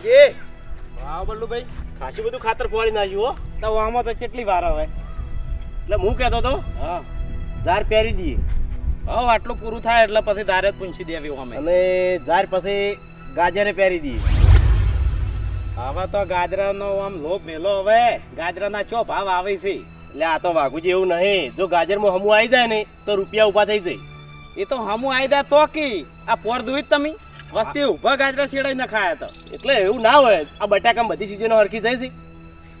વાઘુજી હા બલ્લુભાઈ ખાસું બધું ખાતર ફોડી નાખ્યું હો. તો આમાં તો કેટલી વાર આવે? એટલે હું કહેતો તો હા. ઝાર પહેરી દઈએ. હવે આટલું પૂરું થાય એટલે પછી ધારે જ પૂંછી દેવી અમે. અને ઝાર પછી ગાજરે પહેરી દઈએ. હવે તો ગાજરાનો આમ લોભ મેલો હવે. ગાજરાના ચો ભાવ આવે છે. એટલે આ તો વાઘુજી એવું નહીં. જો ગાજરમાં હમું આવી જાય ને તો રૂપિયા ઊભા થઈ જાય. એ તો હમું આવી જાય તો કી? આ પોર દુઈ તમે? વસ્તી ઊભા ગાજરા શેડાઈ ના ખાયા તો. એટલે એવું ના હોય. આ બટાકામાં બધી સિઝનો હરખી જાય છે.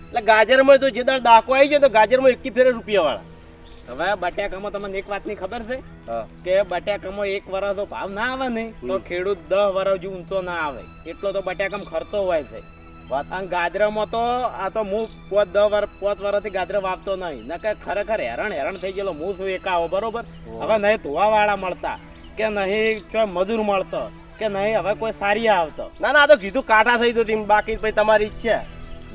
એટલે ગાજરમાં જો જે દાળ ડાકો આવી જાય તો ગાજરમાં એકી ફેરે રૂપિયા વાળા હવે બટાકામાં તમને એક વાતની ખબર છે? કે બટાકામાં એક વરસ ભાવ ના આવે ને તો ખેડૂત દસ વરસ જે ઊંચો ના આવે. એટલો તો બટાકામાં ખર્ચો હોય છે. અને ગાજરામાં તો આ તો હું પોત દસ વર્ષ પોત વર્ષથી ગાજરા વાપતો નહીં. નકર ખરેખર હેરાન હેરાન થઈ ગયેલો હું શું એકાવો બરોબર? હવે નહીં ધોવાવાળા મળતા. કે નહીં મજૂર મળતો. કે નહીં હવે કોઈ સારી આવતો. ના ના તો કીધું કાંટા થઈ તો તેમ બાકી ભાઈ તમારી ઈચ્છા.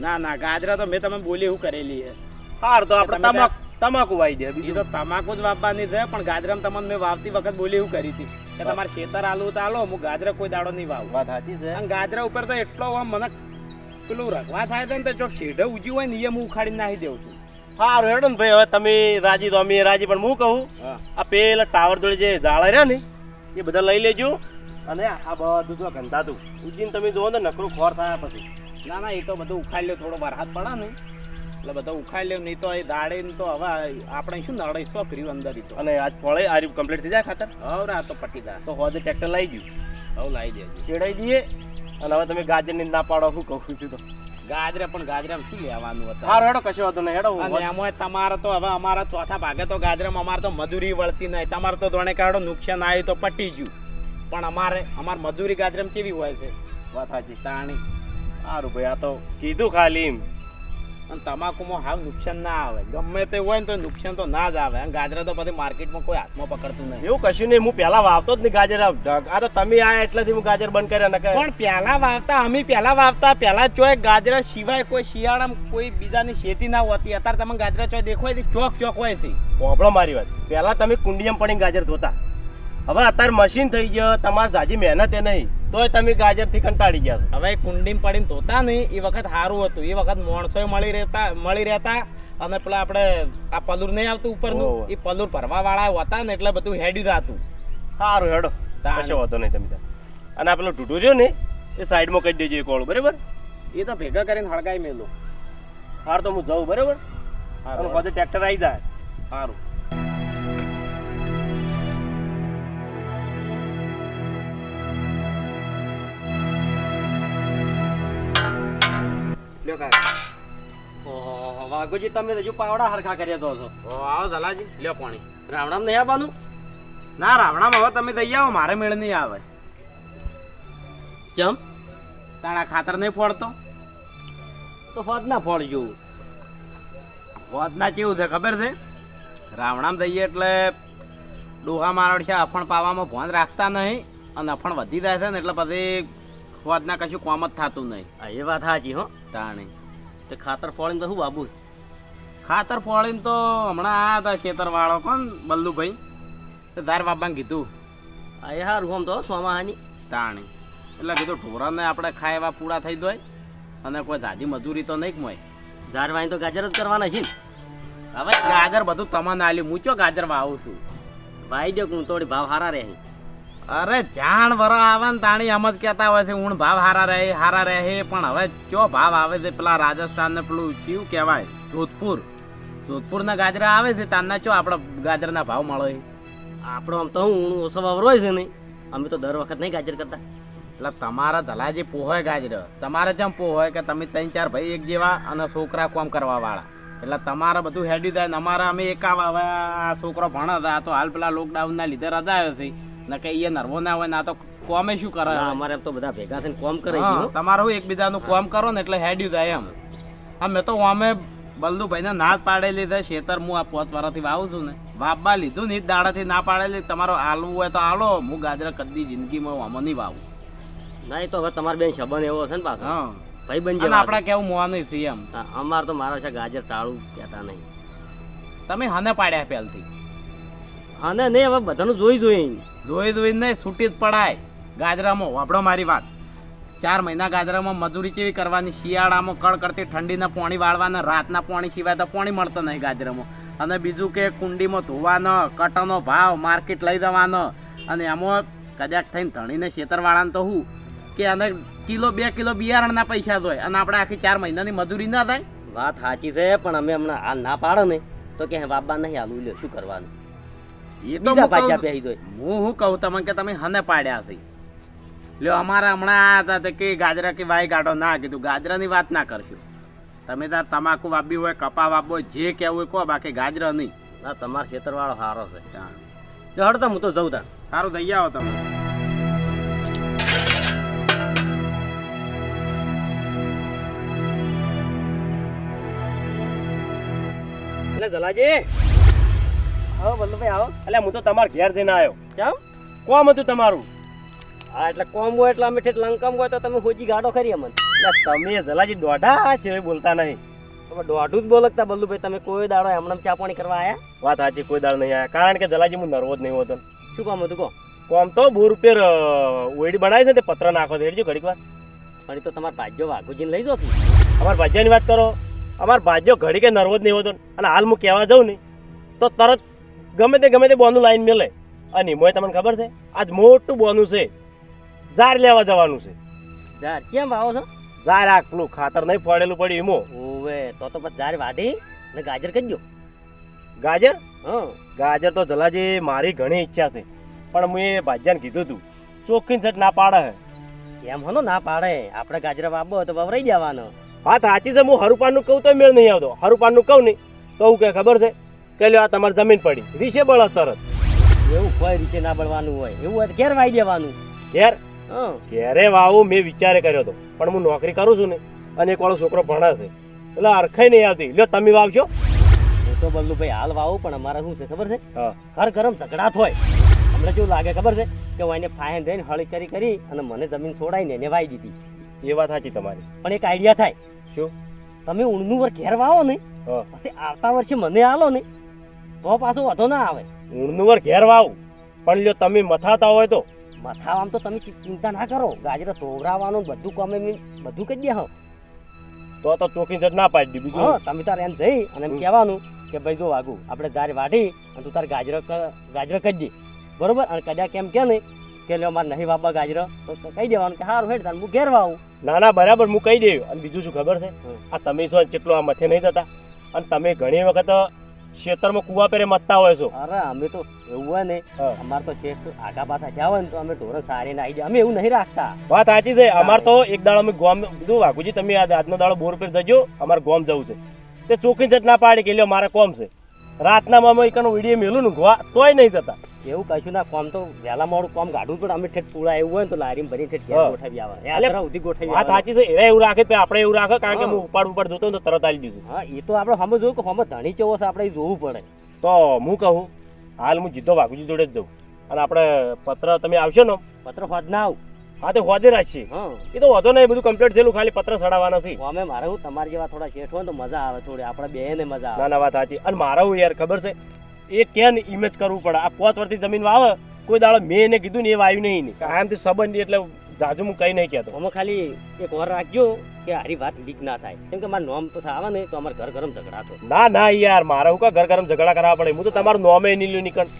ના ના ગાજરા તો મેં તમે બોલી એવું કરેલી છે. હાર તો આપણે તમે તમાકુ તમાકુ વાઈ દે એ બીજું. તો તમાકુ જ વાવવાની છે પણ ગાજરામાં તમને મેં વાવતી વખત બોલી એવું કરી હતી. કે તમારે ખેતર આલુ તો આલો હું ગાજરા કોઈ દાડો નહીં વાવ. વાત સાચી છે. અને ગાજરા ઉપર તો એટલો આમ મને પેલું રખવા થાય છે ને તો જો છેડે ઉજી હોય ને એ હું ઉખાડી નાખી દઉં છું. સારું હેડો ને ભાઈ હવે તમે રાજી તો અમે રાજી પણ હું કહું આ પેલા ટાવર જોડે જે ઝાડા રહ્યા ને એ બધા લઈ લેજો. અને આ બધું તો ગંધાતું. ઉજીને તમે જુઓ ને નકરું ખોર થયા પછી. ના ના એ તો બધું ઉખાડી લ્યો થોડો વરસાદ પડે ને. એટલે બધું ઉખાડી લ્યો નહીં તો એ દાડે ને તો હવે આપણે શું નડે શું કર્યું અંદર તો. અને આજ ફળે આ રહ્યું કમ્પ્લીટ થઈ જાય ખાતર? હવે આ તો જાય. તો હોજે ટ્રેક્ટર લઈ ગયું. હવે લાવી દેજો. ચેડાઈ દઈએ. અને હવે તમે ગાજરની ના પાડો શું કહું છું તો. ગાજરે પણ ગાજરામાં શું લેવાનું હતું હારું હેડો કશો હતો નહીં હેડો એમાં તમારે તો હવે અમારા ચોથા ભાગે તો ગાજરામાં અમારે તો મજૂરી વળતી નહીં. તમારે તો ધોણે કાઢો નુકસાન આવ્યું તો પટી ગયું. પણ અમારે અમાર મજૂરી ગાજરામાં કેવી હોય છે? વાત સાચી તાણી. સારું ભાઈ આ તો કીધું ખાલી એમ. અને તમાકુમાં હાવ નુકસાન ના આવે. ગમે તે હોય ને તો નુકસાન તો ના જ આવે. અને ગાજરા તો પછી માર્કેટમાં કોઈ હાથમાં પકડતું નહીં. એવું કશું નહીં હું પહેલા વાવતો જ નહીં ગાજર. આ તો તમે આયા એટલેથી હું ગાજર બંધ કર્યા નકર. પણ પહેલા વાવતા અમે પહેલા વાવતા પહેલા ચોય ગાજરા સિવાય કોઈ શિયાળામાં કોઈ બીજાની ખેતી ના હોતી. અત્યારે તમે ગાજરા ચોય દેખો ચોક ચોક હોય છે. પોપડો મારી વાત. પહેલા તમે કુંડિયમ પડીને ગાજર ધોતા. હવે અત્યારે મશીન થઈ ગયો તમારે જાજી મહેનત એ નહીં. તોય તમે ગાજરથી કંટાળી ગયા હવે કુંડીમાં પડીને ધોતા નહીં એ વખત સારું હતું. એ વખત માણસો મળી રહેતા મળી રહેતા અને પેલા આપણે આ પલુર નહીં આવતું ઉપરનું એ પલુર ભરવા વાળા હતા ને એટલે બધું હેડી જતું. સારું હેડો. કશો વાંધો નહીં તમે. અને આ પેલો ઢૂઢું રહ્યો ને એ સાઈડમાં કહી દેજો એક ઓળું બરાબર? એ તો ભેગા કરીને હળગાઈ મેલો. હાર તો હું જાઉં બરાબર? અને બધે ટ્રેક્ટર આવી જાય. સારું કાકા ઓહો વાઘુજી તમે હજુ પાવડા હરખા કરી તો છો. ઓ આવો દલાજી લ્યો પાણી. રાવણામ નહીં આવવાનું? ના રાવણામ હવે તમે દઈ આવો મારે મેળ નહીં આવે. કેમ? તાણા ખાતર નહીં ફોડતો? તો ફોજ ના ફોડજો. ફોજ ના કેવું છે ખબર છે? રાવણામ દઈએ એટલે ડોહા મારડ છે અફણ પાવામાં ભોન રાખતા નહીં અને અફણ વધી જાય છે ને એટલે પછી વધના કશું કોમ જ થતું નહીં. હા એ વાત સાચી હો. તાણી. તે ખાતર ફોળીને તો શું બાબુ? ખાતર ફોળીને તો હમણાં આ હતા ખેતર વાળો કોણ? બલ્લુભાઈ. તો તાર બાબાને કીધું. આ એ સારું આમ તો સોમાહાની તાણી. એટલે કીધું ઢોરાને આપણે ખાય એવા પૂરા થઈ દોય. અને કોઈ જાજી મજૂરી તો નહીં જ મોય. ઝાડ વાઈ તો ગાજર જ કરવાના છે હવે ગાજર બધું તમને આલ્યું હું ચો ગાજર વાવું છું? ભાઈ દો હું થોડી ભાવ હારા રહે અરે જાણ વરો આવે ને તાણી એમ જ કહેતા હોય છે ઊણ ભાવ હારા રહે હારા રહે પણ હવે ચો ભાવ આવે છે? પેલા રાજસ્થાન ને પેલું કયું કહેવાય? જોધપુર. જોધપુરના ગાજરા આવે છે તાના ચો આપણા ગાજરના ભાવ મળે. આપણો આમ તો હું ઓછો વાવરો છે નહીં અમે તો દર વખત નહીં ગાજર કરતા. એટલે તમારા ધલાજી પોહોય ગાજર. તમારે જેમ પોહોય કે તમે ત્રણ ચાર ભાઈ એક જેવા અને છોકરા કોમ કરવા વાળા. એટલે તમારે બધું હેડ્યું થાય ને અમારે અમે એકા છોકરો ભણ હતા તો હાલ પેલા લોકડાઉન ના લીધે રજા આવ્યો છે ને કે એ નર્વો ના હોય ને તો કોમે શું કરે? અમારે તો બધા ભેગા થઈને કોમ કરે તમારું એકબીજાનું કોમ કરો ને એટલે હેડ્યું થાય એમ. હા મેં તો અમે બલ્લુભાઈને ના જ પાડેલી છે શેતર હું આ પોચ વાળાથી વાવું છું ને. વાવવા લીધું ને દાડાથી ના પાડેલી તમારો આલવું હોય તો આલો હું ગાજર કદી જિંદગીમાં આમાં નહીં વાવું. ના એ તો હવે તમારે બેન સંબંધ એવો છે ને પાછો. હા. ભાઈ બન જાય આપણે કેવું મોવાનું છે એમ અમાર તો મારો છે ગાજર ટાળું કહેતા નહીં. તમે હને પાડ્યા પહેલથી. હા ને નહીં હવે બધાનું જોઈ જોઈને. જોઈ જોઈને નહીં છૂટી જ પડાય. ગાજરામાં વાપડો મારી વાત. ચાર મહિના ગાજરામાં મજૂરી કેવી કરવાની? શિયાળામાં કડકડતી કરતી ઠંડીના પાણી વાળવાના રાતના પાણી સિવાય તો પાણી મળતો નહીં ગાજરામાં. અને બીજું કે કુંડીમાં ધોવાનો કટનો ભાવ માર્કેટ લઈ જવાનો. અને એમાં કદાચ થઈને ધણીને ખેતરવાળાને તો હું કે અને કિલો બે કિલો બિયારણના પૈસા જોઈએ. અને આપણે આખી ચાર મહિનાની મજૂરી ના થાય? વાત સાચી છે પણ અમે હમણાં આ ના પાડો ને તો કે બાબા નહીં હાલું લ્યો શું કરવાનું? એ તો બીજા પાછા કહું- બેસી જોઈ હું કહું તમને કે તમે હને પાડ્યા છે. લ્યો અમારા હમણાં હતા તે કે ગાજરા કે વાય ગાડો ના કીધું. ગાજરાની વાત ના કરશો. તમે તાર તમાકુ વાપી હોય કપા વાપો જે કહેવું હોય કહો બાકી ગાજરા નહીં. ના તમારો ખેતરવાળો સારો છે. જો હું તો જઉં તાર. સારું થઈ આવો તમે. જલાજી. આવો વલ્લભભાઈ આવો. એટલે હું તો તમારા ઘેર જઈને આવ્યો કેમ? કોમ હતું તમારું? હા એટલે કોમ હોય એટલે અમે ઠેઠ લંકમ હોય તો તમે હોજી ગાડો કરી અમને. એટલે તમે જલાજી દોઢા છે બોલતા નહીં. તમે દોઢું જ બોલકતા બલ્લુભાઈ તમે કોઈ દાડો એમણે ચા પાણી કરવા આયા? વાત સાચી કોઈ દાડો નહીં આવ્યા કારણ કે જલાજી હું નર્વો જ નહીં હોતો. શું કામ હતું કહો? કોમ તો બહુ ઉપર ઓઈડી બનાવી છે તે પત્ર નાખો છે હેડજો ઘડીક વાર. પણ તો તમારા ભાજ્યો વાઘુજીને લઈ જો અમારા ભાજ્યાની વાત કરો. અમારા ભાજ્યો ઘડી કે નર્વો જ નહીં હોતો. અને હાલ હું કહેવા જાઉં ને તો તરત ગમે તે ગમે તે બોનું લાઈન મેલે. અને એમાંય તમને ખબર છે આજ મોટું બોનું છે. ઝાર લેવા જવાનું છે. ઝાર કેમ વાવો છો? ઝાડ આ પેલું ખાતર નહીં પડેલું પડ્યું એમો. ઓવે તો તો પછી જારી વાઢી ને ગાજર કરજો ગાજર? હા. ગાજર તો જલાજી મારી ઘણી ઈચ્છા છે. પણ મેં ભાજ્યાને કીધું હતું ચોખ્ખી છટ ના પાડે એમ હનો ના પાડે. આપણે ગાજર વાવો તો વવરાઈ દેવાનો. હા સાચી છે હું હરુપાનનું કહું તો મેળ નહીં આવતો. હરુપાનનું કહું નહીં તો હું કે ખબર છે કે લ્યો આ તમારી જમીન પડી. રીસે બળ તરત. એવું કોઈ રીતે ના બળવાનું હોય. એવું હોય તો ઘેર વાઈ દેવાનું. ઘેર? ઘેરે વાવું મેં વિચારે કર્યો હતો પણ હું નોકરી કરું છું ને અને એક વાળો છોકરો ભણે છે. એટલે અરખાઈ નહીં આવતી. લ્યો તમે વાવશો હું તો બલ્લુભાઈ હાલ વાવું પણ અમારે શું છે ખબર છે? હા. ઘર ગરમ ઝઘડા હોય. અમને કેવું લાગે ખબર છે? કે હું એને ફાઇન રહીને હળી કરી કરી અને મને જમીન છોડાઈને એને વાઈ દીધી. એ વાત સાચી તમારી. પણ એક આઈડિયા થાય. શું? તમે ઊંડનું વર ઘેર વાવો ને પછી આવતા વર્ષે મને આલો ને તો પાછો વધો ના આવે. ઊણનું વર ઘેર વાવું. પણ લ્યો તમે મથાતા હોય તો. મથાવામાં તો તમે ચિંતા ના કરો. ગાજર તોવરાવાનું બધું કામે બધું કહી દે હા. તો તો ચોકી છટ ના પાડી બીજું. હા તમે તારે એમ જઈ અને એમ કહેવાનું કે ભાઈ જો વાગુ આપણે જારે વાઢી અને તું તારે ગાજર ગાજર કરી દે. બરોબર? અને કદાચ એમ કે નહીં કે લ્યો મારે નહીં બાપા ગાજર તો કહી દેવાનું કે સારું હેડ તારે હું ઘેર વાવું. ના ના બરાબર હું કહી દેવું. અને બીજું શું ખબર છે? આ તમે છો કેટલો આ મથે નહીં થતા અને તમે ઘણી વખત ખેતરમાં કુવા પેરે મતતા હોય છો. અરે અમે તો એવું હોય ને અમાર તો શેખ આગા પાછા હોય ને તો અમે ઢોરણ સારી ના આવી જાય અમે એવું નહીં રાખતા. વાત સાચી છે. અમાર તો એક દાડો અમે ગોમ કીધું વાઘુજી તમે આજ આજનો દાડો બોર પર જજો અમારે ગોમ જવું છે. તે ચોખ્ખી જટ ના પાડી કે લ્યો મારે કોમ છે. રાતના માં અમે એકનો વીડિયો મેલું ને ગોવા તોય નહીં જતા. એવું કશું ના કોમ તો વહેલા મોડું કોમ ગાઢવું પણ અમે ઠેઠ પૂળા એવું હોય તો લારીમાં ભરી ઠેઠ ઘેર ગોઠવી આવે. એટલે ઉધી ગોઠવી વાત સાચી છે એરા એવું રાખે તો આપણે એવું રાખે કારણ કે હા. ઉપાડ ઉપાડ જોતો ને તો તરત આવી દીધું. હા એ તો આપણે હમ જોયું કે હમ ધણી ચેવો છે આપણે જોવું પડે. તો હું કહું હાલ હું જીતો વાઘુજી જોડે જ જઉં. અને આપણે પત્ર તમે આવશો ને? પત્ર હોદ ના આવું. હા તો હોદે રાખશે. એ તો વધો નહીં બધું કમ્પ્લીટ થયેલું ખાલી પત્ર સડાવવાના નથી અમે મારે હું તમારા જેવા થોડા શેઠ હોય તો મજા આવે થોડી. આપણે બે ને મજા આવે. ના ના વાત સાચી. અને મારા હું યાર ખબર છે એ કેન ઇમેજ કરવું પડે. આ પાંચ વર્ષથી જમીન વાવે કોઈ દાડો મેં એને કીધું ને એ વાવ્યું નહીં કાયમથી સંબંધી એટલે જાજુ હું કઈ નહીં કહેતો. અમે ખાલી એક વાર રાખજો કે હારી વાત લીક ના થાય. કેમ કે મારું નોમ તો આવે ને તો અમારે ઘર ગરમ ઝઘડા થયો. ના ના યાર મારે હું કા ઘર ગરમ ઝઘડા કરાવવા પડે? હું તો તમારું નોમે નહીં લ્યું નીકળ.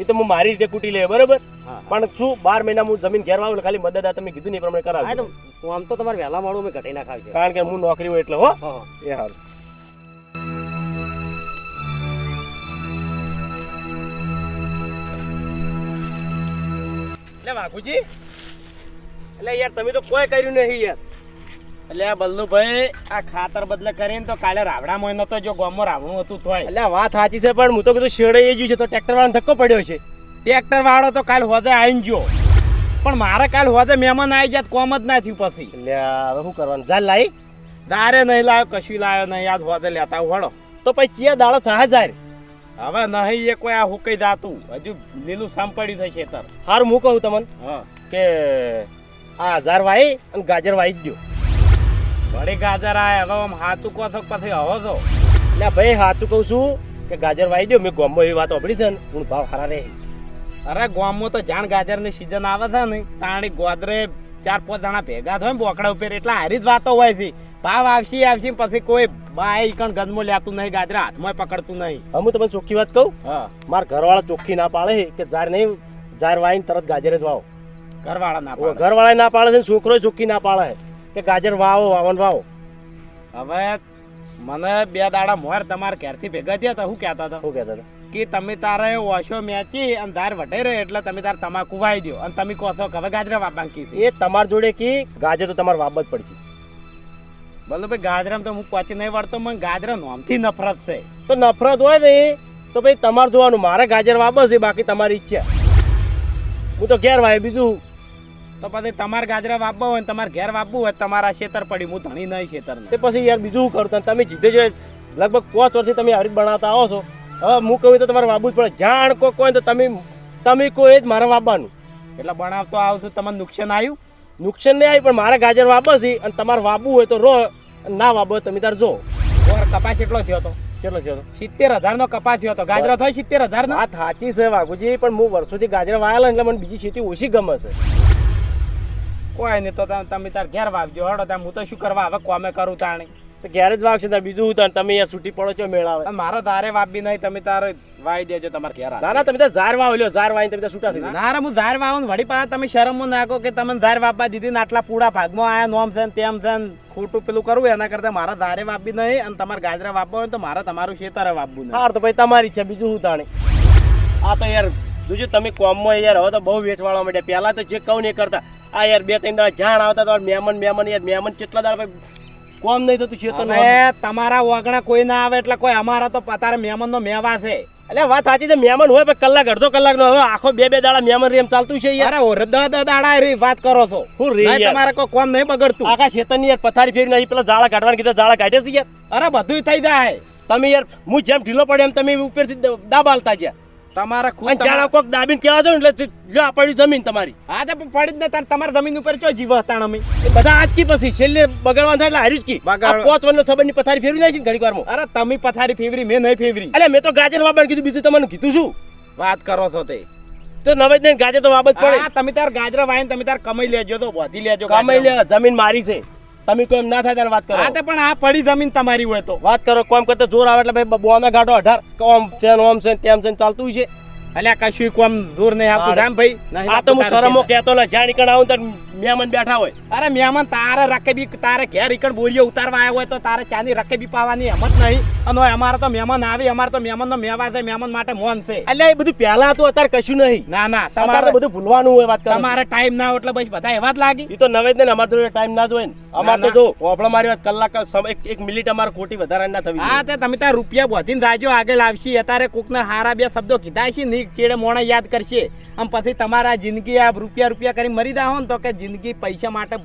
એ તો હું મારી રીતે કૂટી લે બરાબર? હા પણ શું બાર મહિના હું જમીન ઘેર વાવું ખાલી મદદ આ તમે કીધું ને એ પ્રમાણે કરાવ આમ તો તમારે વહેલા માળું અમે ઘટાઈ નાખાવી કારણ કે હું નોકરી હોય એટલે હો? હા એ હાલ એટલે વાઘુજી. એટલે યાર તમે તો કોઈ કર્યું નહીં યાર. એટલે આ બલ્લુભાઈ આ ખાતર બદલે કરીને તો કાલે રાવડામાં નતો જો ગામમાં રાવણું હતું તોય. એટલે વાત સાચી છે પણ હું તો કીધું શેડે એ જ છે તો ટ્રેક્ટર વાળાને ધક્કો પડ્યો છે. ટ્રેક્ટર વાળો તો કાલ હોદે આવીને ગયો. પણ મારે કાલ હોદે મહેમાન આવી જાત કોમ જ ના થયું પછી. એટલે હવે શું કરવાનું? ચાલ લાઈ. દારે નહીં લાવ્યો કશું લાવ્યો નહીં યાદ હોદે લેતા વળો તો પછી ચિયા દાડો થાય જાય હવે નહીં એ કોઈ આ હુકઈ જાતું. હજુ લીલું સાંપડ્યું થશે ખેતર હાર હું કહું તમને હા. કે આ હજાર વાઈ અને ગાજર વાઈ જ વળી ગાજર આય હવે આમ હાથું કહો છો પછી હવો છો એટલે ભાઈ હાથું કહું છું કે ગાજર વાઈ દો મેં ગોમમાં એવી વાત સાંભળી છે ને હું ભાવ હારા રે અરે ગોમમાં તો જાણ ગાજરની સિઝન આવે છે ને તાણી ગોદરે ચાર પાંચ જણા ભેગા થાય ને બોકડા ઉપર એટલે હારી જ વાતો હોય છે. ભાવ આવશે આવશે પછી કોઈ બાય કણ ગંદમો લેતું નહીં ગાજરા હાથમાં પકડતું નહીં. હું તમને ચોખ્ખી વાત કહું? હા. મારા ઘરવાળા ચોખ્ખી ના પાડે છે કે જાર નહીં જાર વાઈને તરત ગાજરે જ વાવો. ઘરવાળા ના પાડે. ઘરવાળા ના પાડે છે ને છોકરો ચોખ્ખી ના પાડે છે કે ગાજર વાવો વાવન વાવો. હવે મને બે દાડા મોર તમારે ઘેરથી ભેગા થયા હતા શું કહેતા હતા શું કહેતા હતા. કે તમે તારે ઓછો મેચી અને ધાર વટે રહે એટલે તમે તાર તમાકુ વાઈ દો અને તમે કહો છો કે હવે ગાજરા વાપા કીધી એ તમાર જોડે કી ગાજર તો તમારે વાબ જ પડશે. બોલો ભાઈ ગાજરામાં તો હું પહોંચી નહીં વાળતો મને ગાજરા નોમથી નફરત છે. તો નફરત હોય ને તો ભાઈ તમારે જોવાનું મારે ગાજર વાપસ છે બાકી તમારી ઈચ્છા. હું તો ઘેર વાય બીજું તો પછી તમારે ગાજરા વાપવા હોય ને તમારે ઘેર વાપવું હોય તમારા શેતર પડી હું ધણી નહીં શેતર તે પછી યાર બીજું કરું તમે જીતે છે લગભગ પાંચ વર્ષથી તમે હરીત રીતે બનાવતા આવો છો. હવે હું કહું તો તમારે વાપવું જ પડે. જાણ કો કોઈ તો તમે તમે કોઈ જ મારે વાપવાનું એટલે બનાવતો આવશું તમને નુકસાન આવ્યું? નુકસાન નહીં આવી પણ મારે ગાજર વાપરશી અને તમારે વાબવું હોય તો રો ના વાબો હોય તમે તાર જો. ઓર કપાસ કેટલો થયો હતો કેટલો થયો તો? સિત્તેર હજાર નો કપાસ થયો હતો ગાજરા થાય સિત્તેર હજાર નો? વાત સાચી છે વાઘુજી પણ હું વર્ષોથી ગાજર વાયેલા એટલે મને બીજી ખેતી ઓછી ગમે છે. કોઈ નહીં તો તમે- તમે તાર ઘેર વાવજો. હડો તમે હું તો શું કરવા? હવે કોમે કરું તાણી. તો ઘેર જ વાગશે તાર બીજું હું તમે યાર છૂટી પડો છો મેળાવે મારો ધારે વાપી નહીં તમે તારે વાઈ દેજો તમારે ઘેર ના ના તમે તો ઝાર વાવ લ્યો ઝાર વાઈ તમે તો છૂટા થઈ ના હું ધાર વાવ વળી પાછા તમે શરમ નાખો કે તમે ઝાર વાપવા દીધી ને આટલા પૂડા ભાગમાં આયા નોમ છે તેમ છે ને ખોટું પેલું કરવું એના કરતા મારા ધારે વાપી નહીં અને તમારે ગાજરા વાપવા હોય તો મારે તમારું ખેતરે વાપવું નહીં. હાર તો ભાઈ તમારી છે બીજું હું તાણે? આ તો યાર જોજો તમે કોમમાં યાર હવે તો બહુ વેચવાળા માંડ્યા પહેલાં તો જે કહું નહીં કરતા આ યાર બે ત્રણ દાડા જાણ આવતા તો મહેમાન મહેમાન યાર મહેમાન કેટલા દાડા ભાઈ કોમ નહીં થતું ચેતન હવે તમારા વગણા કોઈ ના આવે એટલે કોઈ અમારા તો પતારે મહેમાન નો મેવા છે. એટલે વાત સાચી છે મહેમાન હોય પણ કલાક અડધો કલાક નો હવે આખો બે બે દાડા મહેમાન રેમ ચાલતું છે યાર. અરે ઓર દ દ દાડા રી વાત કરો છો. હું રે તમારે કોઈ કોમ નહીં બગડતું. આખા ચેતન યાર પથારી ફેરી નહીં પેલા જાળા કાઢવાની કીધા જાળા કાઢે છે યાર. અરે બધું થઈ જાય. તમે યાર હું જેમ ઢીલો પડે એમ તમે ઉપરથી દાબાલતા ગયા તમારે ખુદ જાણો કોક દાબીન કહેવા દો ને એટલે જો આ પડી જમીન તમારી. હા તો પણ પડી જ ને તાર તમારી જમીન ઉપર ચો જીવ હતા અમે? બધા આજ કી પછી? છેલ્લે બગાડવા થાય એટલે હારી જ કી. બગાડ- આ પોચ વર્ષનો સંબંધની પથારી ફેરવી નાખી ઘડી વારમાં. અરે તમે પથારી ફેવરી મેં નહીં ફેરવી. એટલે મેં તો ગાજર વાબણ કીધું બીજું તમને કીધું શું? વાત કરો છો તે. તો નવે જ ગાજર તો વાબત પડે. તમે તાર ગાજર વાયન તમે તાર કમાઈ લેજો તો વધી લેજો કમાઈ લે જમીન મારી છે. તમે કોઈ એમ ના થાય ત્યારે વાત કરો. હા તે પણ આ પડી જમીન તમારી હોય તો. વાત કરો કોમ કરતા જોર આવે એટલે ભાઈ બોના ગાઢો અઢાર કે ઓમ છે ઓમ છે તેમ છે ચાલતું છે. અલ્યા કશું કોમ દૂર નહીં આવતું. રામ ભાઈ આ તો હું શરમો કહેતો ને જ્યાં નીકળ આવું તો મહેમાન બેઠા હોય. અરે મહેમાન તારે રકેબી તારે ઘેર ઈકણ બોરીઓ ઉતારવા આવ્યા હોય તો તારે ચાની રકેબી પાવાની હિંમત નહીં. અને અમારે તો મહેમાન આવે અમારે તો મહેમાન નો મેવા છે મહેમાન માટે મોન છે. એટલે એ બધું પહેલા હતું અત્યારે કશું નહીં. ના ના તમારે તો બધું ભૂલવાનું હોય વાત કરો તમારે ટાઈમ ના હોય એટલે બસ બધા એવા જ લાગી. એ તો નવે જ ને અમારે તો ટાઈમ ના જોઈએ અમારે તો. જો ઓફળા મારી વાત કલાક એક- મિનિટ અમારે ખોટી વધારે ના થવી હા તે તમે તાર રૂપિયા વધીને જાજો આગળ આવશી. અત્યારે કોકના હારા બે શબ્દો કીધા છે ની ચેડે મોણા યાદ કરશે. આમ પછી તમારા જિંદગી આ રૂપિયા રૂપિયા કરી મરી દા ને તો કે જિંદગી પૈસા માટે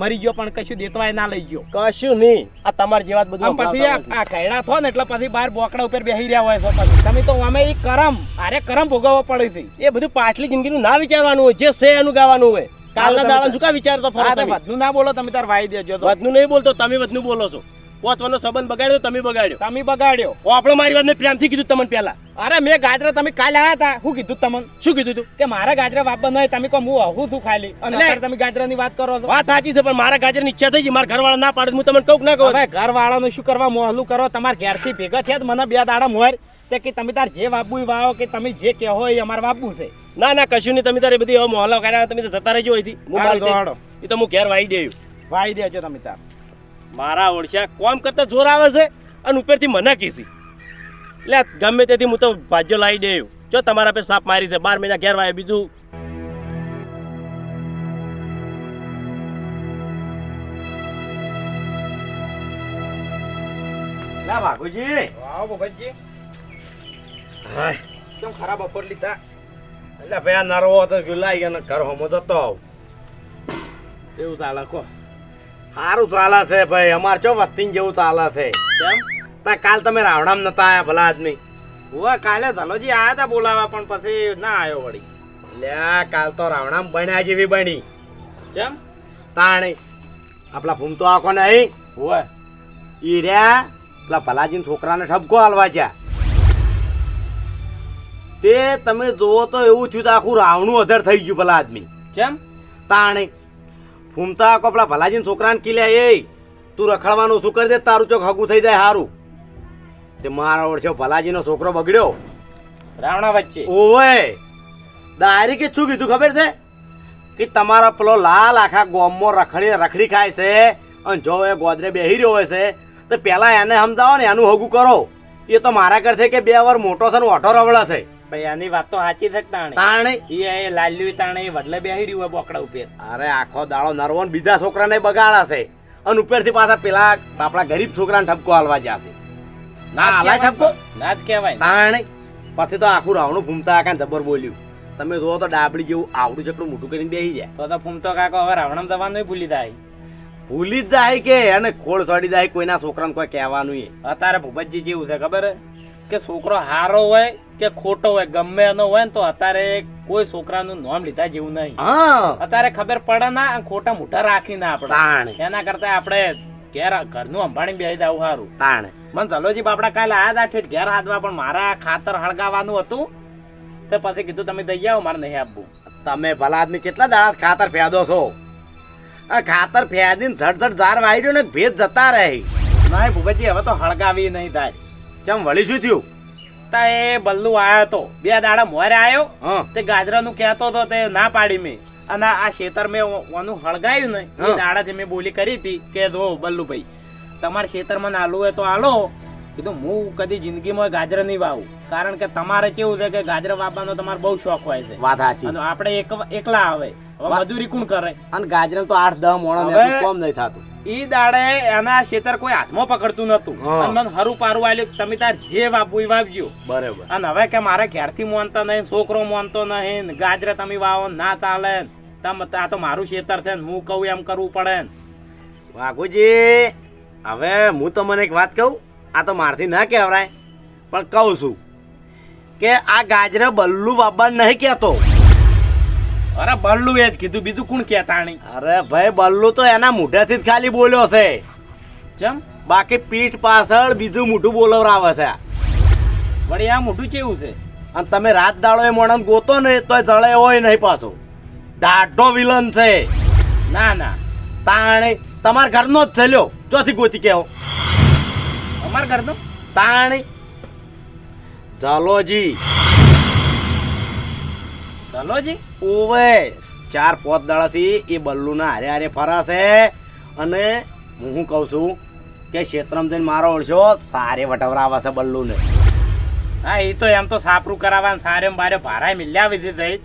મરી ગયો પણ કશું દેતવાય ના લઈ ગયો. કશું નહીં. આ તમારી જેવા બધું પછી આ કૈડા થો ને એટલે પછી બાર બોકડા ઉપર બેસી રહ્યા હોય છો પછી. તમે તો અમે એ કરમ. અરે કરમ ભોગવવો પડે છે. એ બધું પાછલી જિંદગીનું ના વિચારવાનું હોય. જે છે એનું ગાવાનું હોય. કાલના દાડા શું કા વિચારતો ફરો તો વધનું ના બોલો તમે તાર વાઈ દેજો વધનું નહીં બોલતો તમે વધનું બોલો છો. પોચવાનો સંબંધ બગાડ્યો તમે બગાડ્યો. તમે બગાડ્યો. આપણે મારી વાત મેં પ્રેમથી કીધું તમને પહેલા. અરે મેં ગાજરા તમે કાલે આવ્યા હતા. શું કીધું તમને? શું કીધું તું? કે મારા ગાજરા વાપવા નહીં તમે કહો હું આવું છું ખાલી. અને તમે ગાજરાની વાત કરો છો. વાત સાચી છે પણ મારા ગાજરની ઈચ્છા થઈ છે મારા ઘરવાળા ના પાડે હું તમને કહું ના કહું. હવે ઘર શું કરવા મોહલું કરો? તમારા ઘેરથી ભેગા થયા મને બે દાડા મોર તે કે તમે તાર જે વાપવું વાવો કે તમે જે કહો એ અમારે વાપવું છે. ના ના કશું નહીં. તમે તારે બધી હવે મોહલ્લો કર્યા તમે જતા રહેજો અહીંથી. હું એ તો હું ઘેર વાઈ દેવું. વાઈ દેજો તમે તાર. મારા ઓળખ્યા કોમ કરતા જોર આવે છે અને ઉપરથી મને કીધી એટલે ગમે તેથી હું તો ભાજ્યો લાવી દેવું જો તમારા પે સાપ મારી છે બાર મહિના ઘેર વાય બીજું? લા વાઘુજી. વાવ બાબાજી. હાય. કેમ ખરાબ બપોર લીધા? એટલે ભાઈ આ નરવો હતો ગુલાઈ ગયો ઘર હોમો જતો આવ. એવું ચાલે કો. સારું ચાલે છે ભાઈ. અમાર ચો વસ્તી જેવું ચાલે છે. કેમ? તા કાલ તમે રાવણામ નતા આયા ભલા આદમી? હુઆ કાલે ઝલોજી આયા હતા બોલાવા પણ પછી ના આવ્યો વળી. લ્યા કાલ તો રાવણામ બન્યા જેવી બની. કેમ? તાણી આપલા ભૂમ તો આખો નહીં. હુઆ ઈ રહ્યા પેલા ભલાજીન છોકરાને ઠપકો હાલવા જ્યાં. તે તમે જુઓ તો એવું થયું તો આખું રાવણું અધર થઈ ગયું ભલા આદમી. કેમ? તાણી ફૂમતા કોપડા ભલાજીન છોકરાને કીલે એ તું રખડવાનું શું કરી દે તારું ચોક હગું થઈ જાય સારું તે મારા ઓળખ્યો ભલાજીનો છોકરો બગડ્યો. રાવણા વચ્ચે. ઓવે. ડાયરી કે શું કીધું ખબર છે? કે તમારો પેલો લાલ આખા ગોમમાં રખડી રખડી ખાય છે અને જો એ ગોદરે બેહી રહ્યો હોય છે તો પેલા એને સમજાવો ને એનું હગું કરો. એ તો મારા કરશે કે બે વાર મોટો છે ને ઓઠો રવડા છે. ભાઈ વાત તો સાચી છે તાણે? તાણે? એ લાલ્યું તાણે વડલે બેહી રહ્યું હોય બોકડા ઉપર. અરે આખો દાડો નરવો ને બીજા છોકરાને બગાડા છે. અને ઉપરથી પાછા પેલા આપણા ગરીબ છોકરાને ઠપકો હાલવા જશે ના હાલાય ઠપકો? ના જ કહેવાય. તાણે? પછી તો આખું રાવણું ઘૂમતા આખા જબર બોલ્યું. તમે જોવો તો ડાબડી જેવું આવડું જેટલું મોટું કરીને બેસી જાય. તો તો ફૂમતો કાકો હવે રાવણમ જવાનું ભૂલી જાય. ભૂલી જ જાય કે અને ખોળ ચડી જાય કોઈના છોકરાને કોઈ કહેવાનું એ. અત્યારે ભૂપતજી જેવું છે ખબર? કે છોકરો હારો હોય કે ખોટો હોય ગમે એનો હોય ને તો અત્યારે કોઈ છોકરાનું નામ લીધા જેવું નહીં. અત્યારે ખબર પડે ના ખોટા મોટા રાખીને આપણે. એના કરતા આપણે ઘેર ઘરનું અંબાણી બેસી દઉં સારું. તાણે. મને જલોજી બાપડા કાલે આયા હતા ઠેઠ ઘેર હાથવા પણ મારા ખાતર હળગાવાનું હતું. તે પછી કીધું તમે દઈ આવો મારે નહીં આપવું. તમે ભલા આદમી કેટલા દાડા ખાતર ફેદો છો? આ ખાતર ફેદીને ઝટ ઝટ ઝાર વાળ્યું ને ભેજ જતા રહે. ના ભૂપતજી હવે તો હળગાવી નહીં થાય. ચમ વળી શું થયું? તા એ બલ્લુ આવ્યો હતો બે દાડા મોરે આવ્યો તે ગાજરાનું કહેતો હતો તે ના પાડી મેં. અને આ ખેતર મેં ઓનું હળગાયું ને એ હા. દાડાથી મેં બોલી કરી હતી કે જો બલ્લુભાઈ તમારા ખેતરમાં નાલું હોય તો આલો. કીધું હું કદી જિંદગીમાં ગાજર નહીં વાવું. કારણ કે તમારે કેવું છે કે ગાજર વાવવાનો તમારે બહુ શોખ હોય છે. વાત સાચી. આપણે એક એકલા આવે. મજૂરી કોણ કરે? અને ગાજર તો આઠ દહ મોણો કોમ નહીં થતું. ઈ દાડે એના ખેતર કોઈ હાથમાં પકડતું નતું. અને મને હરું પારું આલ્યું તમે તાર જે વાવવું એ વાવજો. બરાબર. અને હવે કે મારે ઘેરથી મોનતો નહીં છોકરો મોનતો નહીં ગાજરે તમે વાવો ના ચાલે તમે આ તો મારું ખેતર છે ને હું કહું એમ કરવું પડે. વાઘુજી હવે હું તમને એક વાત કહું આ તો મારથી ના કહેવરાય પણ કહું છું કે આ ગાજરે બલ્લુ બાબા નહીં કહેતો. અરે બલ્લુ એ જ કીધું. બીજું કોણ કહેતા નહીં અરે ભાઈ બલ્લુ તો એના મોઢાથી જ ખાલી બોલ્યો છે. ચમ? બાકી પીઠ પાછળ બીજું મોઢું બોલવરાવે છે. વળી આ મોઢું કેવું છે? અને તમે રાત દાડો એ મોણસ ગોતો ને તો જળે હોય નહીં પાછો. દાઢો વિલન છે. ના ના. તાણે તમારા ઘરનો જ થયેલો ચોથી ગોતી કેવો. અમાર ઘરનો? તાણે. ચાલોજી જી. ઓવે ચાર પોત દાડાથી એ બલ્લુના હારે હારે ફરાશે. અને હું શું કહું છું કે ક્ષેત્રમાં જઈને મારો ઓળશો સારે વટવરાવે છે બલ્લુને. હા એ તો એમ તો સાપરું કરાવવા સારે બારે ભારાય મિલ્યા વિધિ થઈ.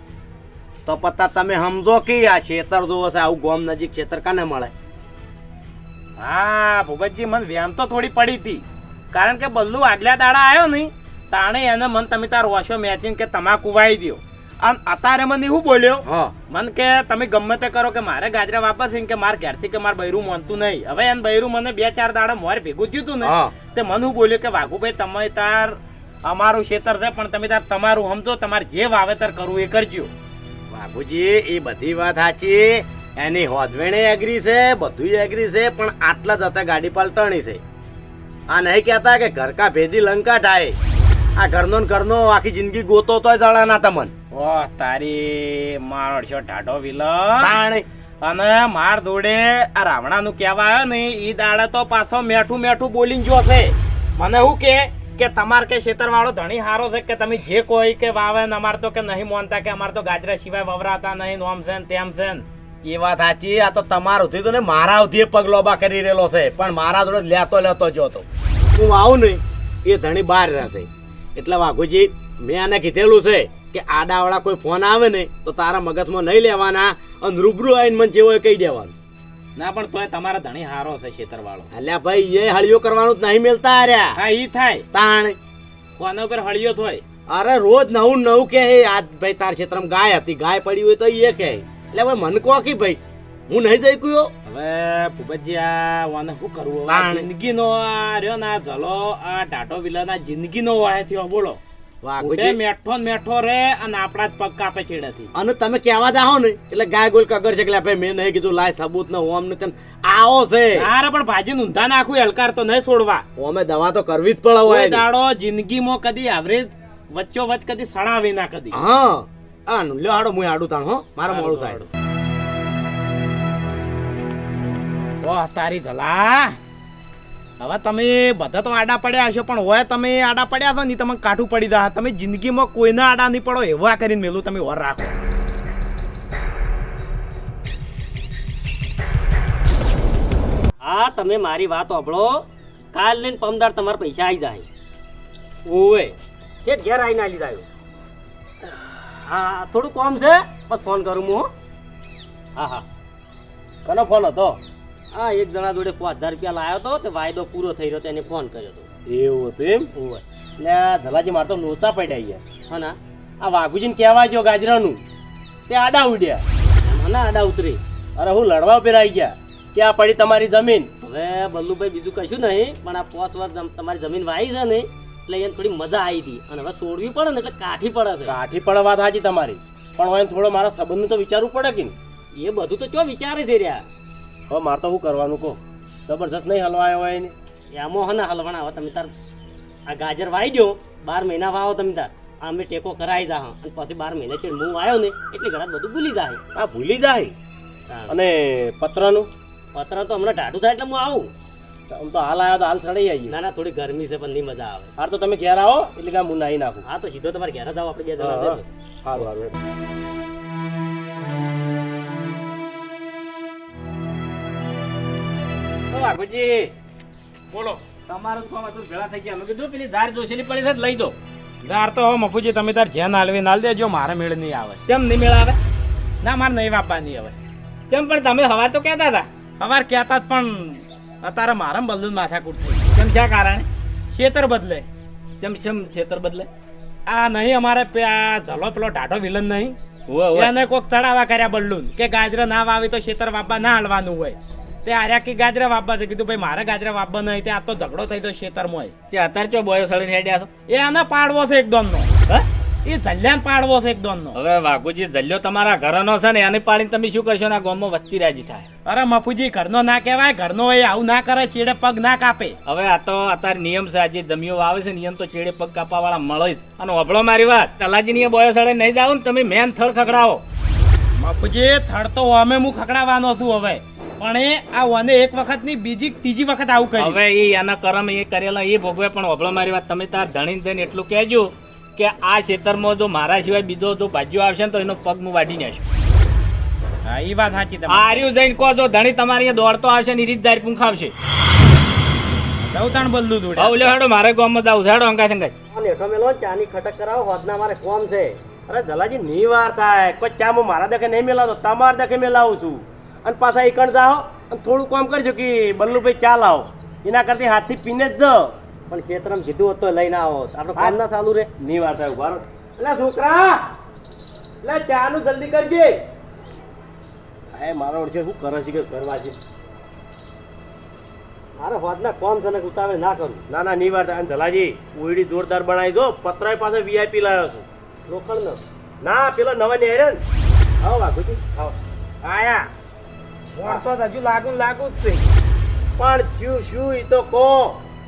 તો પત્તા તમે સમજો કે આ ક્ષેત્ર જોવો છે આવું ગોમ નજીક ક્ષેત્ર કાને મળે? હા ભૂપતજી મને વ્યામ તો થોડી પડી હતી. કારણ કે બલ્લુ આગલા દાડા આવ્યો નહીં તાણે એને મન તમે તાર વાશો મેચિંગ કે તમાકુ વાઈ દ્યો. અને અત્યારે મને એવું બોલ્યો? હા. મન કે તમે ગમે તે કરો કે મારે ગાજરા વાપસ કે મારે ઘેરથી કે મારે બૈરું માનતું નહીં. હવે એમ બૈરું મને બે ચાર દાડા મોર ભેગું થયું હતું ને તે મને હું બોલ્યો કે વાઘુભાઈ તમે તાર અમારું ખેતર છે પણ તમે તાર તમારું સમજો તમારે જે વાવેતર કરવું એ કરજો. બાબુજી એ બધી વાત સાચી. એની હોજવેણે એગ્રી છે બધું એગ્રી છે પણ આટલા જતા ગાડી પલટણી છે. આ નહીં કહેતા કે ઘર કા ભેદી લંકા થાય આ ઘરનો ને ઘરનો આખી જિંદગી ગોતો તોય જણા ના તમન. ઓહ તારી મારો છો ઢાઢો વિલન. અને માર જોડે આ રાવણાનું કહેવા આવ્યો ને ઈ દાડે તો પાછો મેઠું મેઠું બોલીને જોશે છે. મને શું કે કે તમાર કે ખેતર વાળો ધણી હારો છે કે તમે જે કોઈ કે વાવે ને અમાર તો કે નહીં માનતા કે અમારે તો ગાજરા સિવાય વવરાતા નહીં નોમ છે ને તેમ છે ને. એ વાત સાચી આ તો તમારું થી તો ને મારા સુધી પગલોબા કરી રહેલો છે પણ મારા જોડે લેતો લેતો જોતો હું આવું નહીં એ ધણી બહાર રહેશે. એટલે વાઘુજી મેં આને કીધેલું છે કે આડાવાળા કોઈ ફોન આવે ને તો તારા મગજમાં નહીં લેવાના અને રૂબરૂ આવીને મને જેવો કહી દેવાનું. ના પણ તોય તમારા ધણી હારો છે ખેતર વાળો અલ્યા ભાઈ એ હળિયો કરવાનું જ નહીં મેલતા આર્યા હા ઈ થાય. તાણ. ફોન ઉપર હળિયો થોય? અરે રોજ નવું નવું કે આજ ભાઈ તાર ક્ષેત્રમાં ગાય હતી ગાય પડી હોય તો એ કે એટલે ભાઈ મન કહો કે ભાઈ હું નહીં જઈ ગયો હવે ભૂપતજી આ વાને શું કરવું જિંદગી નો જિંદગીનો આ રહ્યો ના જલો આ ટાટો વિલન જિંદગી જિંદગીનો વાહે થયો બોલો. વાઘુજી મેઠો મેઠો રે અને આપણા જ પગ કાપે છેડેથી. અને તમે કહેવા જાઓ ને એટલે ગાય ગોલ કગર છે એટલે ભાઈ મેં નહીં કીધું લાય સબૂત ને ઓમ ને તેમ. આવો છે. તારે પણ ભાજી ઊંધા નાખું હલકાર તો નહીં છોડવા. ઓમે દવા તો કરવી જ પડે હોય દાડો જિંદગીમાં કદી આવરેજ વચ્ચો વચ કદી સડાવી ના કદી. હા. આ લ્યો આડો હું હાડું તાણ હો. મારે મોડું થાય. તારી ધલા. હવે તમે બધા તો આડા પડ્યા હશો પણ હોય તમે આડા પડ્યા છો ને તમને કાઠું પડી જાય તમે જિંદગીમાં કોઈના આડા નહીં પડો, એવા કરીને મેલું તમે વર રાખો. હા, તમે મારી વાત સાંભળો. કાલ લઈને પમદાર તમારા પૈસા આવી જાય. ઓવે કે ઘેર આવીને આવી જાય હા, થોડું કોમ છે, બસ ફોન કરું હું. હા હા. કનો ફોન હતો? હા એક જણા જોડે પાંચ હજાર રૂપિયા લાવ્યો હતો તે વાયદો પૂરો થઈ રહ્યો એને ફોન કર્યો હતો એવું હતું એમ? ઓવે એટલે ધલાજી મારે તો લોચા પડ્યા યાર હા ના. આ વાઘુજીને કહેવા જો ગાજરાનું. તે આડા ઉડ્યા. મને આડા ઉતરી. અરે હું લડવા પહેરાઈ ગયા. કે આ પડી તમારી જમીન? હવે બલ્લુભાઈ બીજું કશું નહીં પણ આ પોસ વર્ષ તમારી જમીન વાઈ છે ને એટલે એને થોડી મજા આવી હતી. અને હવે છોડવી પડે ને એટલે કાઠી પડે છે. કાઠી પડે વાત સાચી તમારી. પણ હવે થોડો મારા સંબંધનું તો વિચારવું પડે કે નહીં? એ બધું તો ચો વિચારે છે રહ્યા. હવે મારે તો શું કરવાનું કહો? જબરજસ્ત નહીં હલવાયો હોય એને. એમાં હને હલવાના આવે તમે તાર આ ગાજર વાવી દો બાર મહિના વાવો તમે તાર. આ અમે ટેકો કરાવી જા અને પછી બાર મહિના છે હું આવ્યો ને એટલે ઘણા બધું ભૂલી જાય આ ભૂલી જાય અને પત્રનું? પત્ર તો હમણાં ઢાઢું થાય એટલે હું આવું. આમ તો હાલ આવ્યા તો હાલ ચડી આવીએ ના ના થોડી ગરમી છે પણ નહીં મજા આવે. હાર તો તમે ઘેર આવો એટલે કામ હું નાહી નાખું. હા તો સીધો તમારે ઘેર જ આવો આપણે બે જણા હા, હા. સારું સારું ઓ બોલો. તમારું કામ હતું ભેળા થઈ ગયા. મેં કીધું પેલી ઝાર જોશેલી પડી છે લઈ દો. યાર તો હવે મફુજી તમે તાર ધ્યાન હાલવી નાલ દેજો મારે મેળ નહીં આવે. કેમ નહીં મેળ આવે? ના મારે નહીં વાપવાની હવે. કેમ પણ તમે હવા તો કહેતા હતા. સવાર કહેતા પણ અત્યારે મારા બદલું માથાકૂટ થઈ કેમ ક્યાં કારણે? ખેતર બદલે. કેમ કેમ છેતર બદલે? આ નહીં અમારે આ ઝલો પેલો ઢાઢો વિલન નહીં. એને કોક ચડાવા કર્યા બલ્લુન કે ગાજર ના વાવી તો ખેતર વાપવા ના હાલવાનું હોય. તે આર્યા કે ગાજરા વાપવા છે? કીધું ભાઈ મારા ગાજરા વાપવા નહીં. તે આ તો ઝઘડો થઈ તો ખેતરમાં તે અત્યારે ચો બોયો સળીને હેડ્યા છો? એ આના પાડવો છે એક દોનનો. એ જલ્યાન પાડવો છે એક દોનનો. હવે વાઘુજી જલ્યો તમારા ઘરનો છે ને એને પાડીને તમે શું કરશો? ના ગામમાં વસ્તી રાજી થાય. અરે મફુજી ઘરનો ના કહેવાય. ઘરનો એ આવું ના કરે ચેડે પગ ના કાપે. હવે આ તો અત્યારે નિયમ છે. આજે જમીઓ આવે છે નિયમ તો ચેડે પગ કાપવા વાળા મળે જ. અને અભળો મારી વાત. તલાજી ની બોયો સળે નહીં જાવ ને તમે મેન થળ ખખડાવો. મફુજી થડ તો અમે હું ખકડાવાનો છું હવે. પણ એ આ વને એક વખતની બીજી ત્રીજી વખત આવું કર્યું. હવે એ એના કરમ એ કરેલા એ ભોગવે પણ હોભળો મારી વાત. તમે તાર ધણી થઈને એટલું કહેજો કે આ ક્ષેત્રમાં જો મારા સિવાય બીજો જો ભાજ્યો આવશે ને તો એનો પગ હું વાઢી નાખશું. હા એ વાત સાચી તમારી. આર્યું જઈને કહો જો ધણી તમારી અહીંયા દોડતો આવશે ને એ રીત દારી પૂંખાવશે. દવતાણ બદલું દોડે હવે લ્યો હેડો મારે ગામમાં જાવ હેડો અંકા સંગાઈ નેઠો મેલો ચાની ખટક કરાવો હોદના મારે કોમ છે. અરે જલાજી ની વાર થાય. કોઈ ચા હું મારા દખે નહીં મેલાવતો તમારા દખે મેલાવું છું. અને પાછા એકણ જાઓ અને થોડું કામ કરજો કે બલ્લુભાઈ ચા લાવો. એના કરતી હાથથી પીને જ જાઓ. પણ ક્ષેત્રમાં કીધું હોત તો લઈને આવો આપણે કામ ના ચાલુ રે ની વાત આવ્યું ઊભા એટલે છોકરા એટલે ચા નું જલ્દી કરજે. એ મારો ઓળખે શું કરે છે કે કરવા છે? મારે હોદના કોમ છે ને ઉતાવળ ના કરું. ના ના ની વાત જલાજી ઉયડી જોરદાર બનાવી દો. પતરાય પાસે વીઆઈપી લાવ્યો છું. રોકડ ન. ના પેલો નવા ને હેરે ને. આવો આવો. આયા. વર્ષો હજુ લાગુ લાગુ જ છે. પણ થયું શું તો કહો.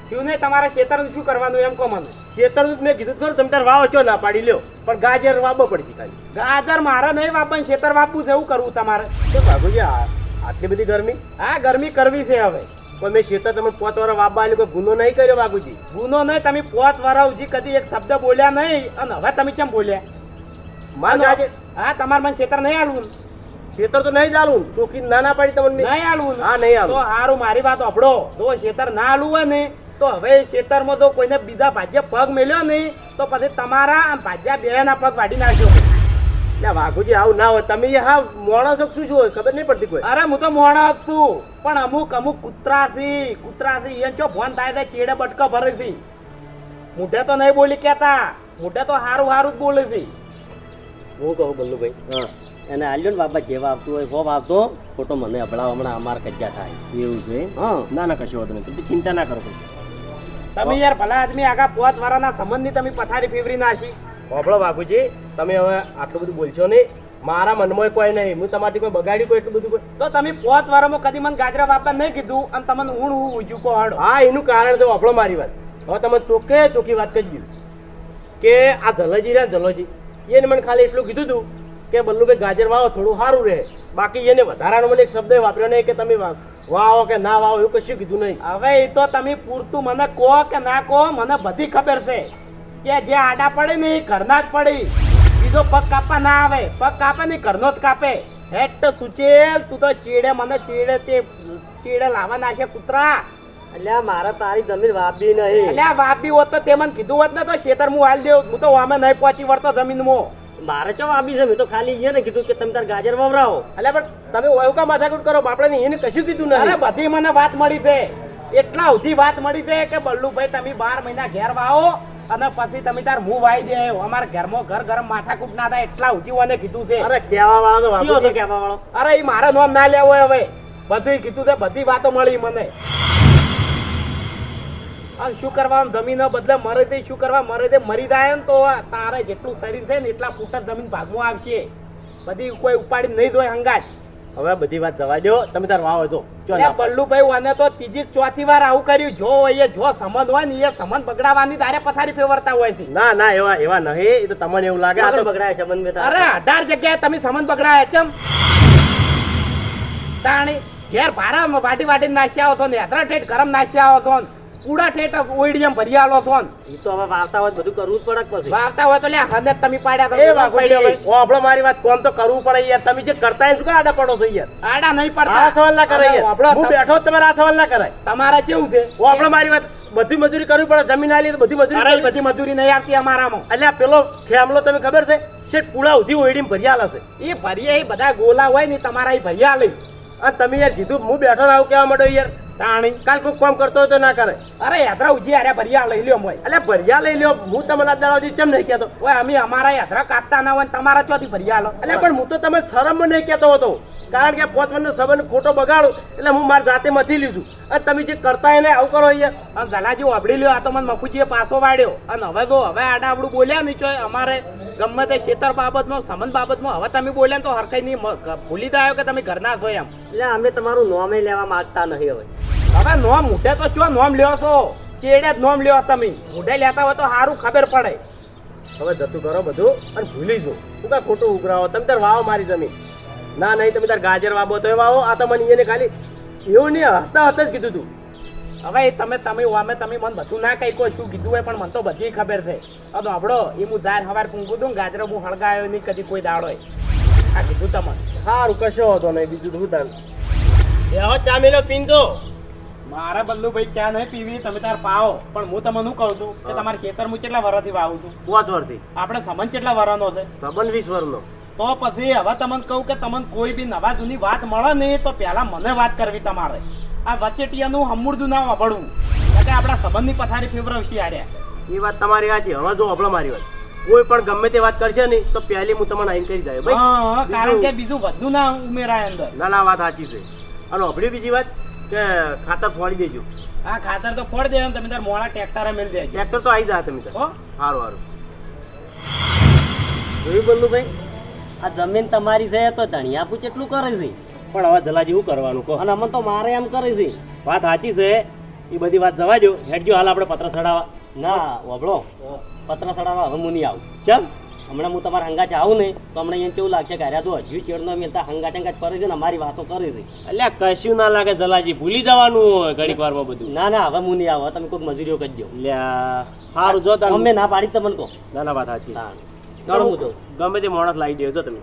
થયું ને તમારા ખેતર શું કરવાનું એમ કહો મને. શેતરનું જ મેં કીધું ખરું તમે તાર વાવો છો ના પાડી લ્યો. પણ ગાજર વાવો પડશે ખાલી. ગાજર મારે નહીં વાપવાનું ખેતર વાપવું છે એવું કરવું તમારે. તો બાબુજી આટલી બધી ગરમી? હા ગરમી કરવી છે હવે. પણ મેં શેતર તમે પોત વાર આલ્યું કોઈ ગુનો નહીં કર્યો બાબુજી ગુનો નહીં તમે પોત વરાવ જી કદી એક શબ્દ બોલ્યા નહીં. અને હવે તમે કેમ બોલ્યા? માન ગાજર હા તમારે મને ખેતર નહીં આલવું શેતર તો નહીં ચાલું ચોખી ના ના પાડી તમને. નહીં આલું. હા નહીં તો હારું મારી વાત અભડો જો ખેતર ના આલું હોય ને તો હવે ખેતરમાં જો કોઈને બીજા ભાજ્ય પગ મેલ્યો નહીં તો પછી તમારા ભાજ્યા બેના પગ વાઢી નાખજો એટલે વાઘુજી આવું ના હોય. તમે હા માણસો શું શું હોય ખબર નહીં પડતી કોઈ. અરે હું તો મોણા હતું પણ અમુક અમુક કૂતરાથી કૂતરાથી એ જો ફોન થાય તો ચેડે બટકો ભરે છે મોઢે તો નહીં બોલી કહેતા. મોઢે તો હારું હારું જ બોલે છે. હું કહું બલ્લુભાઈ? હા. એને આલ્યો ને બાબા જેવા આવતું હોય હોપ આવતો ખોટો મને હબળાવ હમણાં અમાર કજ્જા થાય. એવું છે? હા. ના ના કશું વાંધો નથી ચિંતા ના કરો તમે યાર ભલા આદમી આગા પોત વાળાના સંબંધની તમે પથારી ફેવરી નાશી હોભળો બાપુજી તમે હવે આટલું બધું બોલશો નહીં. મારા મનમાં કોઈ નહીં. હું તમારી કોઈ બગાડ્યું કોઈ એટલું બધું કોઈ? તો તમે પોત વાળામાં કદી મને ગાજરા બાપા નહીં કીધું અને તમને ઊણ હું ઉજ્યું કહો હા એનું કારણ તો આપણો મારી વાત. હવે તમે ચોખ્ખે ચોખ્ખી વાત કરી દીધું. કે આ જલજી રહ્યા જલજી. એને મને ખાલી એટલું કીધું હતું કે બલ્લુભાઈ ગાજર વાવો થોડું સારું રહે. બાકી એને વધારાનો મને એક શબ્દ વાપર્યો નહીં કે તમે વાવો કે ના વાવો એવું કશું કીધું નહીં. હવે એ તો તમે પૂરતું મને કહો કે ના કહો મને બધી ખબર છે. કે જે આડા પડે ને એ ઘરના જ પડી. બીજો પગ કાપવા ના આવે. પગ કાપે ને ઘરનો જ કાપે. હેટ સુચેલ તું તો ચીડે મને ચીડે તે ચીડે લાવવા નાખે કૂતરા. એટલે મારે તારી જમીન વાપી નહીં. એટલે વાપી હોત તો તે મને કીધું હોત ને તો શેતર હું હાલ દેવ. હું તો વામે નહીં પહોંચી વળતો જમીનમાં. મારે ચો આપી છે? મેં તો ખાલી એ ને કીધું કે તમે તાર ગાજર વવરાવો. એટલે પણ તમે એવું કા માથાકૂટ કરો. આપણે એને કશું કીધું અરે નહીં બધી મને વાત મળી છે. એટલા સુધી વાત મળી છે કે બલ્લુભાઈ તમે બાર મહિના ઘેર વાવો અને પછી તમે તાર હું વાઈ દે. અમારા ઘરમાં ઘર ગરમ માથાકૂટ ના થાય એટલા ઉચી મને કીધું છે. અરે કેવા વાળો તો કેવા વાળો. અરે એ મારે નામ ના લેવો હવે. બધું કીધું છે બધી વાતો મળી મને. અને શું કરવા જમીન બદલે મરે તે શું કરવા મરે તે મરી જાય ને તો તારે જેટલું શરીર છે ને એટલા ફૂટ જમીન ભાગમાં આવશે. બધી કોઈ ઉપાડી નહીં જોય હંગાજ હવે બધી વાત જવા દો તમે તાર વાવો જો ચો એટલે ના બલ્લુભાઈ અને તો ત્રીજી ચોથી વાર આવું કર્યું. જો એ જો સંબંધ હોય ને એ સંબંધ બગડાવાની તારે પથારી ફેવરતા હોય છે. ના ના એવા એવા નહીં. એ તો તમને એવું લાગે આ તો બગડાય સંબંધ મેં અરે અઢાર જગ્યાએ તમે સંબંધ બગડાયા ચમ તાણી ઘેર ભારા વાટી વાટી નાસ્યા છો ને યાત્રા ઠેઠ ગરમ નાસી આવો છો ને કુડા ઠેઠ જેમ ભરી આલો છો એ તો હવે વાર્તા હોય બધું કરવું જ પડે પછી? વાવતા હોય તો લે હમે તમે પાડ્યા એ તમે ઓ આપણો મારી વાત કોમ તો કરવું પડે યાર. તમે જે કરતા શું આડા પડો છો યાર? આડા નહીં આ પડતા સવાલ ના કરે યાર. આપણો હું બેઠો તમારે આ સવાલ ના કરાય. તમારે કેવું છે. ઓ આપણો મારી વાત બધી મજૂરી કરવી પડે. જમીન આલી તો બધી મજૂરી અરે બધી મજૂરી નહીં આવતી અમારામાં. એટલે પેલો ખેમલો તમે ખબર છે? છે પુળા ઉધી ઓઈડીમાં ભર્યા હશે એ ભરિયા એ બધા ગોલા હોય ને તમારા એ ભર્યા લઈ અને તમે યાર કીધું હું બેઠો ને આવું કહેવા માંડ્યો યાર. તાણી. કાલ કોઈ કામ કરતો હોય તો ના કરે. અરે, યાત્રા ઉજી અરે ભરિયા લઈ લ્યો મોય. એટલે ભરિયા લઈ લ્યો. હું તમને દાડાથી ચમ નહીં કહેતો? ઓય, અમે અમારા યાત્રા કાપતા ના હોય તમારા ચોથી ભરિયા લો. એટલે પણ હું તો તમે શરમ નહીં કહેતો હતો. કારણ કે પોચવાનો સંબંધ ખોટો બગાડું, એટલે હું મારી જાતે મથી લીધું. અને તમે જે કરતા એને આવું કરો અહીંયા. જલાજી વાપડી લ્યો, આ તો મને મફુજીએ પાછો વાળ્યો અને હવે તો હવે આડા આપણું બોલ્યા નહીં ચોય, અમારે ગમે તે ખેતર બાબતમાં સંબંધ બાબતમાં હવે તમે બોલ્યા તો હરખાઈ નહીં ભૂલી જાય કે તમે ઘરના છો એમ. એટલે અમે તમારું નોમે લેવા માંગતા નહીં હવે. હવે નોમ મૂઢે તો ચો નોમ લ્યો છો? ચેડે જ નોમ લ્યો તમે. મૂઢે લેતા હોય તો સારું ખબર પડે. હવે જતું કરો બધું અને ભૂલી જો શું કાંઈ ખોટું ઉઘરાવો? તમે તાર વાવો મારી જમીન. ના નહીં તમે તાર ગાજર વાવો તો વાવો. આ તો મને એને ખાલી એવું નહીં હતા હતા જ કીધું તું. હવે તમે તમે વામે તમે મને બધું ના કહી કોઈ શું કીધું હોય પણ મને તો બધી ખબર છે. હવે તો આપણો એ હું દાર સવાર પૂંગું દઉં ગાજરો હું હળગાયો નહીં કદી કોઈ દાડો આ કીધું તમને. સારું કશો હતો નહીં બીજું તો શું તાર ચા મેલો પીંદો મારે બલ્લુભાઈ ચા નહીં પીવી તમે તાર પાવો. પણ હું તમને શું કહું છું કે તમારા ખેતર હું કેટલા વરાથી વાવું છું? પાંચ વરથી આપણે સંબંધ કેટલા વરાનો છે? સંબંધ વીસ વરનો તો પછી હવે તમને કહું કે તમને કોઈ બી નવા જૂની વાત મળે ને તો પહેલા મને વાત કરવી તમારે. આ વચેટિયાનું હમુરદું ના વાપરવું એટલે આપણા સંબંધની પથારી ફેવરવશી આર્યા એ વાત તમારી સાચી હવે જો આપણો મારી વાત કોઈ પણ ગમે તે વાત કરશે ને તો પહેલી હું તમને આઈન કરી જાય. ભાઈ હા કારણ કે બીજું- વધુ ના ઉમેરાય અંદર. ના ના વાત સાચી છે. અને અભળી બીજી વાત? કે ખાતર ફોડી દેજો. હા ખાતર તો ફોડ દેવાનું તમે તાર મોડા ટ્રેક્ટર મેળ દેજો. ટ્રેક્ટર તો આવી જાય તમે તાર. હો? સારું સારું જોયું બલ્લુભાઈ આ જમીન તમારી છે તો ધણિયાપું કેટલું કરે છે? પણ હવે જલાજી શું કરવાનું કહો. અને અમને તો મારે એમ કરે છે. વાત સાચી છે એ બધી વાત જવા દો હેડજો હાલ આપણે પત્ર ચડાવવા. ના વબળો. પત્ર ચડાવવા હવે હું નહીં આવું. ચલ. હમણાં હું તમારા હંગાચ આવું નહીં તો હમણાં એને કેવું લાગશે કે અરે તો હજુ ચેડનો મેલતા હંગા હંગાચ કરે છે ને અમારી વાતો કરે છે. અલ્યા કશું ના લાગે જલાજી ભૂલી જવાનું હોય ઘડીક વારમાં બધું. ના ના હવે હું નહીં આવો તમે કોઈક મજૂરીઓ કરી દો. લે સારું જો તમે અમે ના પાડી તમને કહો. ના ના વાત સાચી. હા. ચાલો હું તો ગમે તે માણસ લાવી દેજો તમે.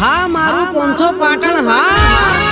હા મારું પોંચો પાટણ હા.